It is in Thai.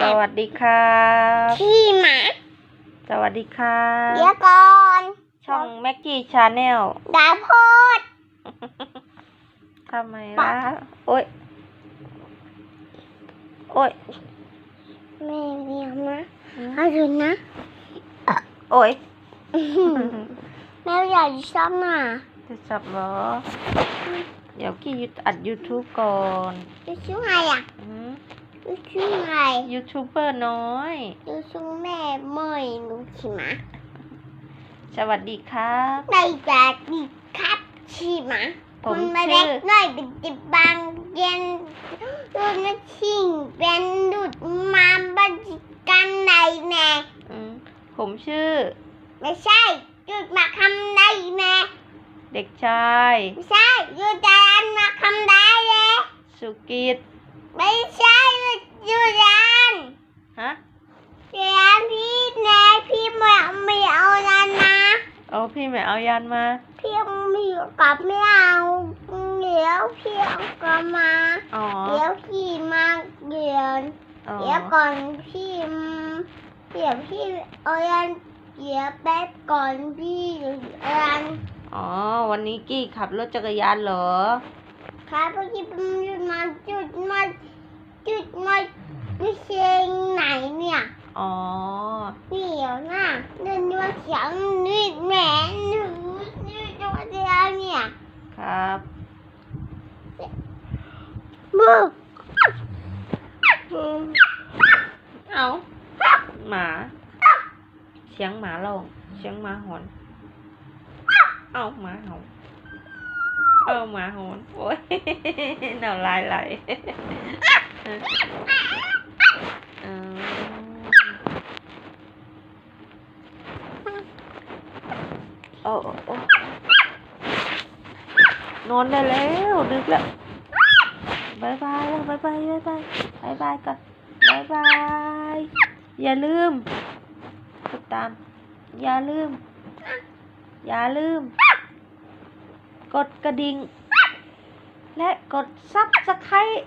สวัสดีครับขี้หมา สวัสดีครับเดี๋ยวก่อน ช่องแม็กกี้ชาแนลดาโพดทำไมล่ะ โอ้ย โอ้ยแม่เรียกนะเอาดูนะ โอ้ย แม่อยากชอบหมาจะจับเหรอ เดี๋ยวกี้ยุอัด YouTube ก่อนดูชื่อไงอะ อืมดูชื่อไงยูทูบเบอร์น้อยดูชื่อแม่เมยดูขี้หมาสวัสดีครับในแบบดีครับขี้หมาผคุมณมาชื่เล็อกน้อยเป็นจิบบางเย็นดูนะชิงเป็นดุดมาบันจิกันไหนแน่อืมผมชื่อ ไม่ใช่จุดมาคำได้แม่เด็กชายไม่ใช่ยูจานมาคำได้เลยสุกิตไม่ใช่ ยูจานฮะยูจานพี่แน่พี่ไม่ไม่เอาแล้วนะเอาพี่ไม่เอายันมา พี่ไม่อยู่กับไม่เอาเดี๋ยวพี่เอากลับมาอ๋อเดี๋ยวพี่มาเดี๋ยวอ๋อเดี๋ยวก่อนพี่เดี๋ยวพี่เอายันเดี๋ยวแป๊บก่อนพี่ยันอ๋อวันนี้กี้ขับรถจักรยานเหรอครับเมื่อกี้เป็นจุดมาจุดมาจุดมาไม่เชียงไหนเนี่ย อ๋อนี่เหรอน่ะเดินมาเสียงนี่แหมหนูนี่ตัวเดียวเนี่ยครับมือเอาหมา เสียงหมาร้องเสียงหมาหอน เอาหมาห่าเอาหมาหอนโอ้ยน้ำลายไหลเออ โอ้โอ้นอนได้แล้วดึกแล้วบายบายแล้วบายบายบายบายบายบายก่อนบายบาย อย่าลืมติดตาม อย่าลืม อย่าลืม กดกระดิ่ง และกดซับสไครต์